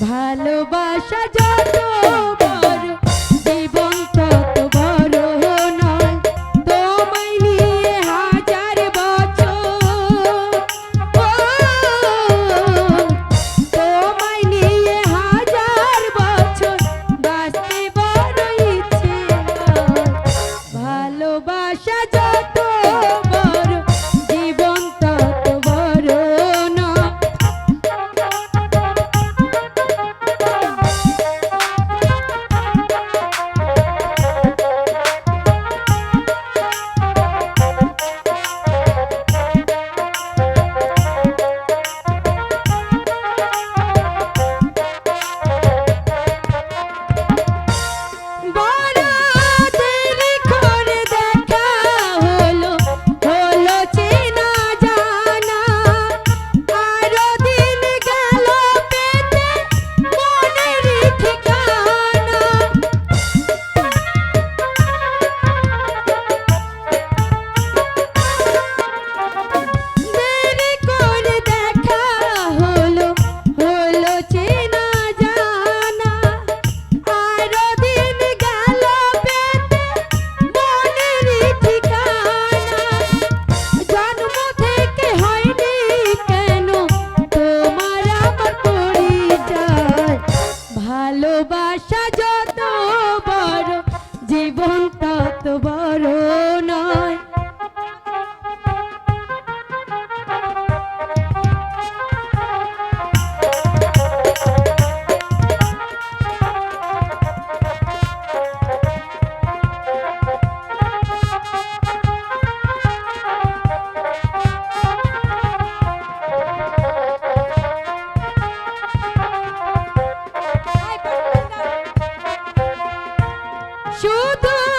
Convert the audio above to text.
ভালোবাসা যত ভালোবাসা যত বড় জীবন তত বড়। শুধু